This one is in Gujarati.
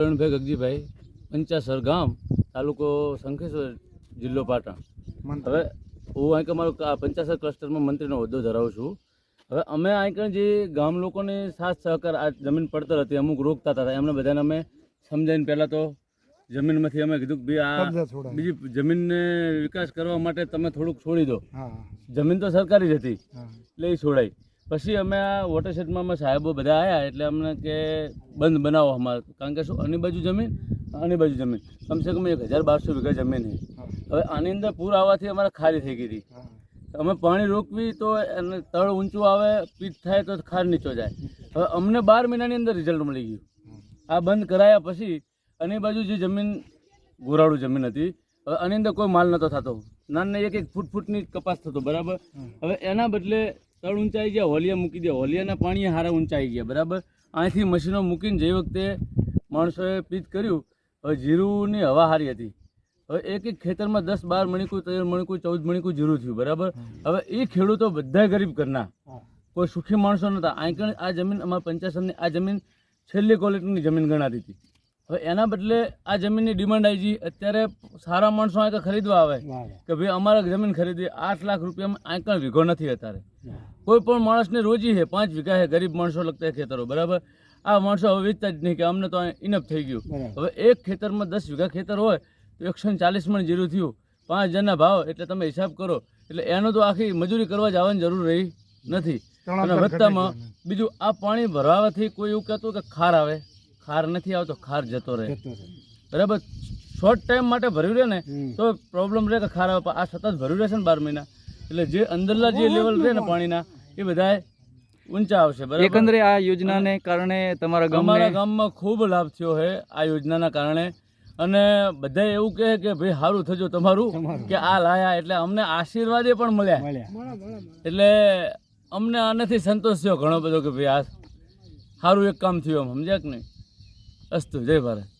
કિરણભાઈ ગગજીભાઈ પંચાસર ગામ તાલુકો શંખેશ્વર જિલ્લો પાટણ. હવે હું અહીં મારું પંચાસર ક્લસ્ટરમાં મંત્રીનો હોદ્દો ધરાવું છું. હવે અમે અહીં જે ગામ લોકોને સાથ સહકાર આ જમીન પડતર હતી અમુક રોકતા હતા એમને બધાને અમે સમજાવીને પહેલાં તો જમીનમાંથી અમે કીધું કે ભાઈ આ બીજી જમીનને વિકાસ કરવા માટે તમે થોડુંક છોડી દો. જમીન તો સરકારી જ હતી એટલે એ છોડાઈ. પછી અમે આ વોટરશેડમાં અમે સાહેબો બધા આવ્યા એટલે અમને કે બંધ બનાવો અમારે. કારણ કે શું આની બાજુ જમીન આની બાજુ જમીન. કમસે કમ એક હજાર બારસો વીઘા જમીન છે. હવે આની અંદર પૂર આવવાથી અમારે ખારી થઈ ગઈ હતી. અમે પાણી રોકવી તો એને તળ ઊંચું આવે પીઠ થાય તો ખાર નીચો જાય. હવે અમને બાર મહિનાની અંદર રિઝલ્ટ મળી ગયું. આ બંધ કરાયા પછી આની બાજુ જે જમીન ગોરાળું જમીન હતી હવે આની અંદર કોઈ માલ નહોતો થતો. નાના એક એક ફૂટ ફૂટની કપાસ થતો બરાબર? હવે એના બદલે તળ ઊંચાઈ ગયા હોલિયા મૂકી દે. હોલિયાના પાણી હારા ઊંચાઈ ગયા બરાબર? અહીંથી મશીનો મૂકીને જે વખતે માણસોએ પીત કર્યું હવે જીરુની હવા હારી હતી. હવે એક એક ખેતરમાં દસ બાર મણિકું તેર મણિકું ચૌદ મણિકું જીરું થયું બરાબર? હવે એ ખેડૂતો બધા ગરીબ કરના કોઈ સુખી માણસો નહોતા. આંકણ આ જમીન અમારા પંચાસનની આ જમીન છેલ્લી ક્વોલિટીની જમીન ગણાતી હતી. હવે એના બદલે આ જમીનની ડિમાન્ડ આવી ગઈ. અત્યારે સારા માણસો આંકર ખરીદવા આવે. કે ભાઈ અમારે જમીન ખરીદી આઠ લાખ રૂપિયામાં આંકણ વીઘો નથી અત્યારે. કોઈ પણ માણસને રોજી છે પાંચ વીઘા છે ગરીબ માણસો લગતા ખેતરો બરાબર? આ માણસો હવે વેચતા જ નહીં કે અમને તો ઇનફ થઈ ગયું. હવે એક ખેતરમાં દસ વીઘા ખેતર હોય તો એકસો ને ચાલીસ મણ જીરું થયું. પાંચ હજારના ભાવ એટલે તમે હિસાબ કરો. એટલે એનો તો આખી મજૂરી કરવા જ આવવાની જરૂર રહી નથી. અને ગયું બીજું આ પાણી ભરાવાથી કોઈ એવું કહેતું કે ખાર આવે. ખાર નથી આવતો ખાર જતો રહે. બરાબર? શોર્ટ ટાઈમ માટે ભર્યું રહે ને તો પ્રોબ્લેમ રહે કે ખાર આવે આ સતત ભર્યું રહેશે ને બાર મહિના. એટલે જે અંદરના જે લેવલ રહે ને પાણીના એ બધા ઊંચા આવશે બરાબર? એકંદરે આ યોજનાને કારણે તમારા અમારા ગામમાં ખૂબ લાભ થયો છે આ યોજનાના કારણે. અને બધા એવું કહે કે ભાઈ સારું થજો તમારું. કે આ લાયા એટલે અમને આશીર્વાદે પણ મળ્યા. મળ્યા. એટલે અમને આનાથી સંતોષ થયો ઘણો બધો કે ભાઈ આ સારું એક કામ થયું એમ સમજ્યા કે નહીં? અસ્તુ જય ભારત.